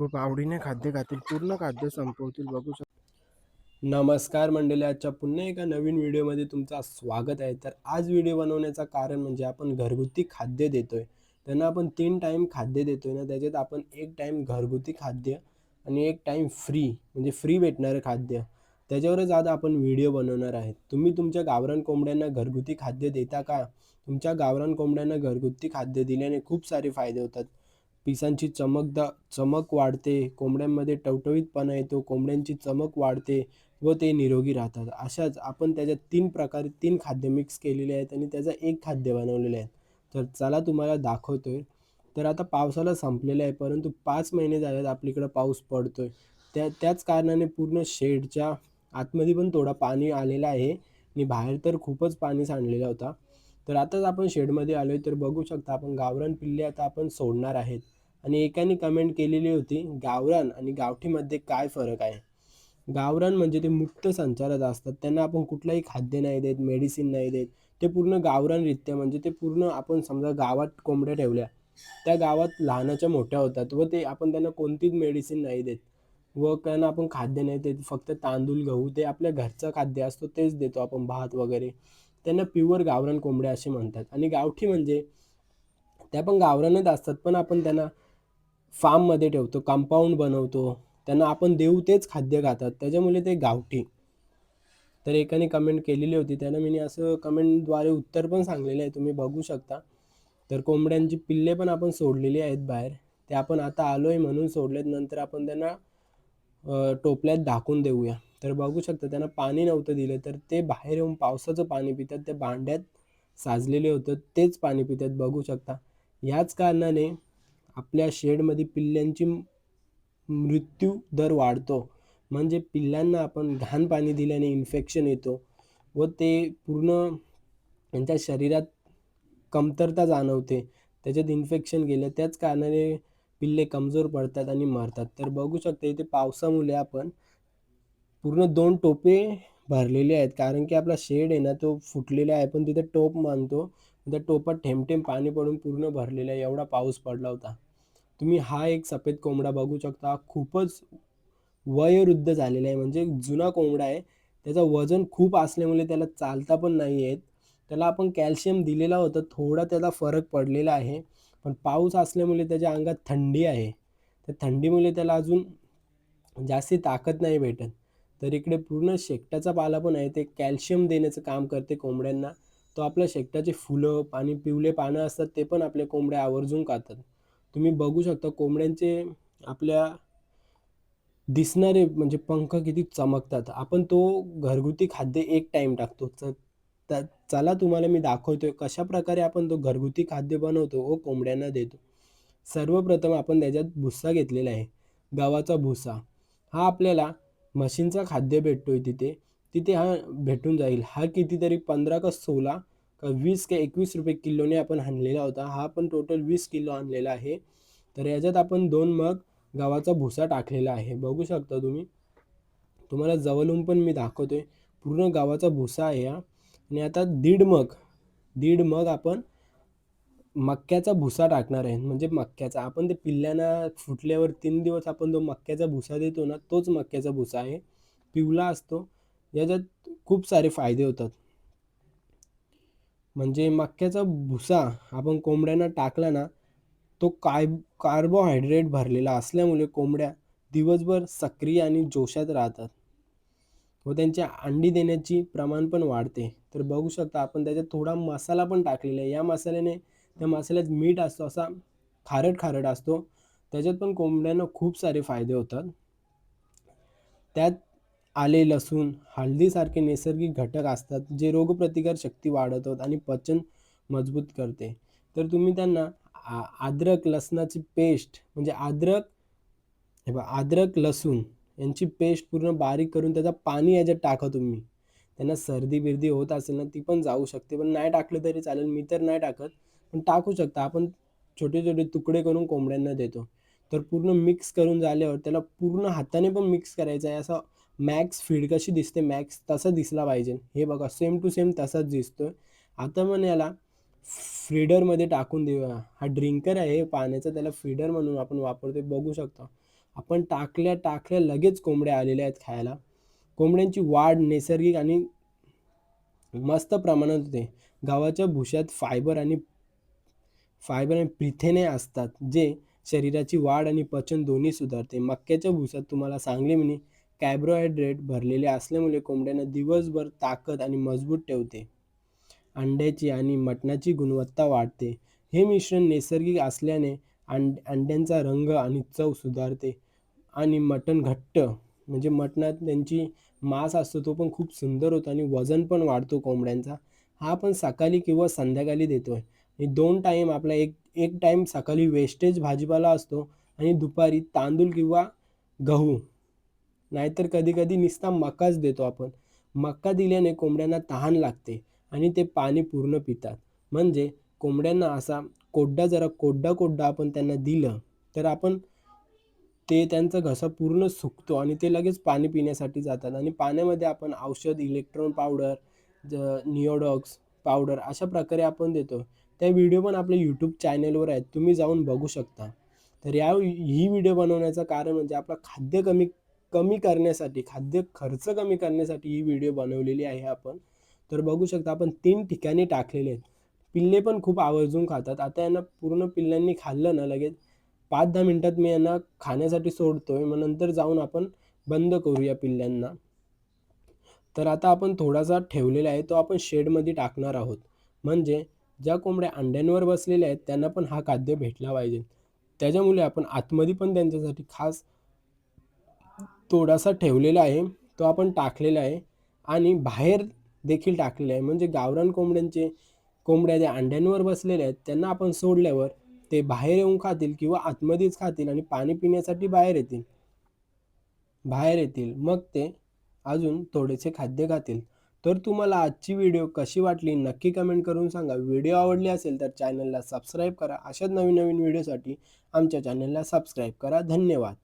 खूप आवडीने खाद्य खातील पूर्ण खाद्य संपवतील बघू शकता. नमस्कार मंडळी आजच्या पुन्हा एका नवीन व्हिडिओमध्ये तुमचं स्वागत आहे. तर आज व्हिडिओ बनवण्याचं कारण म्हणजे आपण घरगुती खाद्य देतोय. त्यांना आपण तीन टाईम खाद्य देतोय ना त्याच्यात आपण एक टाईम घरगुती खाद्य आणि एक टाईम फ्री म्हणजे फ्री भेटणारं खाद्य. त्याच्यावरच आज आपण व्हिडिओ बनवणार आहे. तुम्ही तुमच्या गावरान कोंबड्यांना घरगुती खाद्य देता का? तुमच्या गावरान कोंबड्यांना घरगुती खाद्य दिल्याने खूप सारे फायदे होतात. पिसांची चमकदा चमक वाढते कोंबड्यांमध्ये टवटवीतपणा येतो कोंबड्यांची चमक वाढते व ते निरोगी राहतात. अशाच आपण त्याच्यात तीन प्रकारे तीन खाद्य मिक्स केलेले आहेत आणि त्याचं एक खाद्य बनवलेलं आहे तर चला तुम्हाला दाखवतो आहे तर आता पावसाला संपलेलं आहे परंतु पाच महिने झालेत आपलीकडं पाऊस पडतो आहे त्या त्याच कारणाने पूर्ण शेडच्या आतमध्ये पण थोडा पाणी आलेला आहे आणि बाहेर तर खूपच पाणी सांडलेला होता. तर आताच आपण शेडमध्ये आलो आहे तर बघू शकता आपण गावरान पिल्ले आता आपण सोडणार आहेत. आणि एकाने कमेंट केलेली होती गावरान आणि गावठीमध्ये काय फरक आहे? गावरान म्हणजे ते मुक्त संचारात असतात. त्यांना आपण कुठलंही खाद्य नाही देत मेडिसिन नाही देत. ते पूर्ण गावरानरित्या म्हणजे ते पूर्ण आपण समजा गावात कोंबड्या ठेवल्या त्या गावात लहानाच्या मोठ्या होतात व ते आपण त्यांना कोणतीच मेडिसिन नाही देत. व त्यांना आपण खाद्य नाही देत फक्त तांदूळ गहू ते आपल्या घरचं खाद्य असतो तेच देतो आपण भात वगैरे. त्यांना प्युअर गावरान कोंबड्या असे म्हणतात. आणि गावठी म्हणजे त्या पण गावरानच असतात पण आपण त्यांना फार्ममध्ये ठेवतो कंपाऊंड बनवतो. त्यांना आपण देऊ तेच खाद्य खातात. त्याच्यामुळे ते गावठी. तर एकाने कमेंट केलेली होती. त्यानं मी असं कमेंटद्वारे उत्तर पण सांगलेलं आहे. तुम्ही बघू शकता. तर कोंबड्यांची पिल्ले पण आपण सोडलेली आहेत बाहेर. ते आपण आता आलो आहे म्हणून सोडलेत. नंतर आपण त्यांना टोपल्यात ढाकून देऊया. तर बघू शकता त्यांना पाणी नव्हतं दिलं तर ते बाहेर येऊन पावसाचं पाणी पितात त्या भांड्यात साजलेले होतं तेच पाणी पितात बघू शकता. याच कारणाने आपल्या शेडमध्ये पिल्ल्यांची मृत्यू दर वाढतो. म्हणजे पिल्लांना आपण घाण पाणी दिल्याने इन्फेक्शन येतो व ते पूर्ण त्यांच्या शरीरात कमतरता जाणवते. त्याच्यात इन्फेक्शन गेलं त्याच कारणाने पिल्ले कमजोर पडतात आणि मरतात. तर बघू शकता इथे पावसामुळे आपण पूर्ण दोन टोपे भरलेले आहेत. कारण की आपला शेड आहे ना तो फुटलेला आहे. पण तिथे टोप मानतो. त्या टोपात ठेमठेम पाणी पडून पूर्ण भरलेला आहे. एवढा पाऊस पडला होता. तुम्ही हा एक सफेद कोंबडा बघू शकता. खूपच वयोवृद्ध झालेला आहे. म्हणजे जुना कोंबडा आहे. त्याचं वजन खूप असल्यामुळे त्याला चालता पण नाही आहेत त्याला आपण कॅल्शियम दिलेला होता. थोडा त्याचा फरक पडलेला आहे. पण पाऊस असल्यामुळे त्याच्या अंगात थंडी आहे. त्या थंडीमुळे त्याला अजून जास्ती ताकद नाही भेटत. तर इकडे पूर्ण शेकटाचा पाला पण आहे. ते कॅल्शियम देण्याचं काम करते कोंबड्यांना. तो आपल्या शेकटाचे फुलं पाणी पिवले पानं असतात ते पण आपल्या कोंबड्या आवर्जून खातात. तुम्ही बघू शकता कोंबड्यांचे आपल्या दिसणारे म्हणजे पंख किती चमकतात. आपण तो घरगुती खाद्य एक टाईम टाकतो. तर चला तुम्हाला मी दाखवतोय कशा प्रकारे आपण तो घरगुती खाद्य बनवतो व कोंबड्यांना देतो. सर्वप्रथम आपण त्याच्यात भुस्सा घेतलेला आहे. गव्हाचा भुसा हा आपल्याला म्हशींचा खाद्य भेटतो आहे तिथे तिथे हा भेटून जाईल. हा कितीतरी पंधरा का सोळा का वीस का एकवीस रुपये किलोने आपण आणलेला होता. हा पण टोटल वीस किलो आणलेला आहे. तर याच्यात आपण दोन मग गावाचा भुसा टाकलेला आहे. बघू शकता तुम्ही. तुम्हाला जवळून पण मी दाखवतो आहे पूर्ण गावाचा भुसा आहे हा. आणि आता दीड मग दीड मग आपण मक्याचा भुसा टाकणार आहे. म्हणजे मक्याचा आपण ते पिल्ल्यांना फुटल्यावर तीन दिवस आपण जो मक्याचा भुसा देतो ना तोच मक्याचा भुसा आहे. पिवला असतो. याच्यात खूप सारे फायदे होतात. म्हणजे मक्याचा भुसा आपण कोंबड्यांना टाकला ना तो काय कार्बोहायड्रेट भरलेला असल्यामुळे कोंबड्या दिवसभर सक्रिय आणि जोशात राहतात. व त्यांच्या अंडी देण्याची प्रमाण पण वाढते. तर बघू शकता आपण त्याच्यात थोडा मसाला पण टाकलेला आहे. या मसाल्याने त्या मसाल्यात मीठ असतो असा खारट खारट असतो. त्याच्यात पण कोंबड्यांना खूप सारे फायदे होतात. त्यात आले लसूण हळदीसारखे नैसर्गिक घटक असतात जे रोगप्रतिकार शक्ती वाढवतात आणि पचन मजबूत करते. तर तुम्ही त्यांना अद्रक लसणाची पेस्ट म्हणजे अद्रक हे बघा अद्रक लसूण यांची पेस्ट पूर्ण बारीक करून त्याचा पाणी याच्यात टाका तुम्ही. त्यांना सर्दी बिर्दी होत असेल ना ती पण जाऊ शकते. पण नाही टाकलं तरी चालेल. मी तर नाही टाकत. पण टाकू शकता. आपण छोटे छोटे तुकडे करून कोंबड्यांना देतो. तर पूर्ण मिक्स करून झाल्यावर त्याला पूर्ण हाताने पण मिक्स करायचं आहे. असं मॅक्स फीड कशी दिसते मॅक्स तसं दिसला पाहिजे. हे बघा सेम टू सेम तसाच दिसतो आता मग याला फ्रीडरमध्ये टाकून देऊया. हा ड्रिंकर आहे पाण्याचा त्याला फ्रीडर म्हणून आपण वापरतो बघू शकता. आपण टाकल्या टाकल्या लगेच कोंबड्या आलेल्या आहेत खायला. कोंबड्यांची वाढ नैसर्गिक आणि मस्त प्रमाणात होते. गव्हाच्या भुशात फायबर आणि फायबर आणि प्रिथेने असतात जे शरीराची वाढ आणि पचन दोन्ही सुधारते. मक्याच्या भुसात तुम्हाला सांगले म्हणे कार्बोहायड्रेट भरलेले असल्यामुळे कोंबड्यांना दिवसभर ताकद आणि मजबूत ठेवते. अंड्याची आणि मटणाची गुणवत्ता वाढते. हे मिश्रण नैसर्गिक असल्याने अंड अंड्यांचा रंग आणि चव सुधारते आणि मटण घट्ट म्हणजे मटणात त्यांची मांस असतो तो पण खूप सुंदर होतो आणि वजन पण वाढतो कोंबड्यांचा. हा आपण सकाळी किंवा संध्याकाळी देतो आहे हे दोन टाईम आपला एक एक टाईम सकाळी वेस्टेज भाजीपाला असतो आणि दुपारी तांदूळ किंवा गहू. नाहीतर कधी कधी नुसता मकाच देतो आपण. मका दिल्याने कोंबड्यांना तहान लागते आणि ते पाणी पूर्ण पितात. म्हणजे कोंबड्यांना असा कोड्डा जरा कोड्डा कोड्डा आपण त्यांना दिलं तर आपण ते त्यांचा घसा पूर्ण सुकतो आणि ते लगेच पाणी पिण्यासाठी जातात. आणि पाण्यामध्ये आपण औषध इलेक्ट्रॉन पावडर ज निओडॉक्स पावडर अशा प्रकारे आपण देतो. त्या व्हिडिओ पण आपल्या यूट्यूब चॅनलवर आहेत. तुम्ही जाऊन बघू शकता. तर या ही व्हिडिओ बनवण्याचं कारण म्हणजे आपलं खाद्य कमी कमी करण्यासाठी खाद्य खर्च कमी करण्यासाठी ही व्हिडिओ बनवलेली आहे आपण. तर बघू शकता आपण तीन ठिकाणी टाकलेले आहेत. पिल्ले पण खूप आवर्जून खातात. आता यांना पूर्ण पिल्ल्यांनी खाल्लं ना लगेच. पाच दहा मिनटात मी यांना खाण्यासाठी सोडतोय. मग नंतर जाऊन आपण बंद करूया पिल्ल्यांना. तर आता आपण थोडासा ठेवलेला आहे. तो आपण शेडमध्ये टाकणार आहोत. म्हणजे ज्या कोंबड्या अंड्यांवर बसलेल्या आहेत त्यांना पण हा खाद्य भेटला पाहिजे. त्याच्यामुळे आपण आतमध्ये पण त्यांच्यासाठी खास थोडासा ठेवलेला आहे. तो आपण टाकलेला आहे आणि बाहेर देखील टाकलेला आहे. म्हणजे गावरान कोंबड्यांचे कोंबड्या ज्या अंड्यांवर बसलेल्या आहेत त्यांना आपण सोडल्यावर ते बाहेर येऊन खातील किंवा आतमध्येच खातील आणि पाणी पिण्यासाठी बाहेर येतील. बाहेर येतील. मग ते अजून थोडेसे खाद्य खातील. तर तुम्हाला आजची व्हिडिओ कशी वाटली नक्की कमेंट करून सांगा. व्हिडिओ आवडली असेल तर चॅनलला सबस्क्राईब करा. अशाच नवीन नवीन व्हिडिओसाठी आमच्या चॅनलला सबस्क्राईब करा. धन्यवाद.